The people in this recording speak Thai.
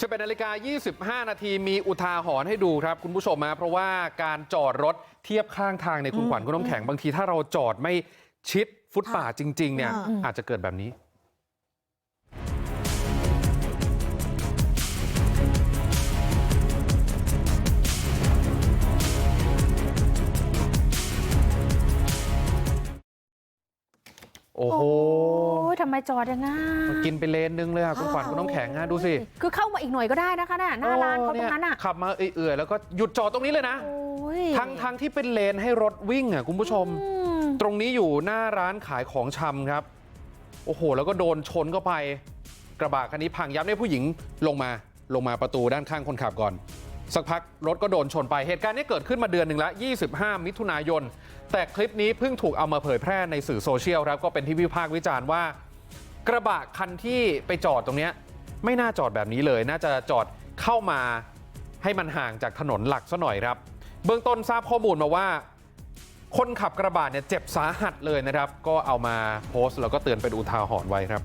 11นาฬิกา25นาทีมีอุทาหรณ์ให้ดูครับคุณผู้ชมนะเพราะว่าการจอดรถเทียบข้างทางในยคุณขวัญคุณน้ำแข็งบางทีถ้าเราจอดไม่ชิดฟุตป่าทจริงๆเนี่ยอืมอาจจะเกิดแบบนี้ โอ้โหโอ้ยทำไมจอดอย่างงั้นกินไปเลนนึงเลยอะคุณขวัญคุณน้ำแข็งอะดูสิคือเข้ามาอีกหน่อยก็ได้นะคะน่ะหน้าร้านเขาตรงนั้นอะเขับมาเอื่อยๆแล้วก็หยุดจอดตรงนี้เลยนะโอ้ยทั้งทั้งที่เป็นเลนให้รถวิ่งอะคุณผู้ชมอืมตรงนี้อยู่หน้าร้านขายของชำครับ โอ้โห แล้วก็โดนชนเข้าไป กระบะคันนี้พังยับเนี่ยผู้หญิงลงมาลงมาประตูด้านข้างคนขับก่อน สักพักรถก็โดนชนไปเหตุการณ์นี้เกิดขึ้นมาเดือนหนึ่งแล้ว 25 มิถุนายน แต่คลิปนี้เพิ่งถูกเอามาเผยแพร่ในสื่อโซเชียลครับก็เป็นที่วิพากษ์วิจารณ์ว่า กระบะคันที่ไปจอดตรงนี้ไม่น่าจอดแบบนี้เลย น่าจะจอดเข้ามาให้มันห่างจากถนนหลักซะหน่อยครับ เบื้องต้นทราบข้อมูลมาว่า คนขับกระบะเนี่ยเจ็บสาหัสเลยนะครับ ก็เอามาโพสต์แล้วก็เตือนเป็นอุทาหรณ์ไว้ครับ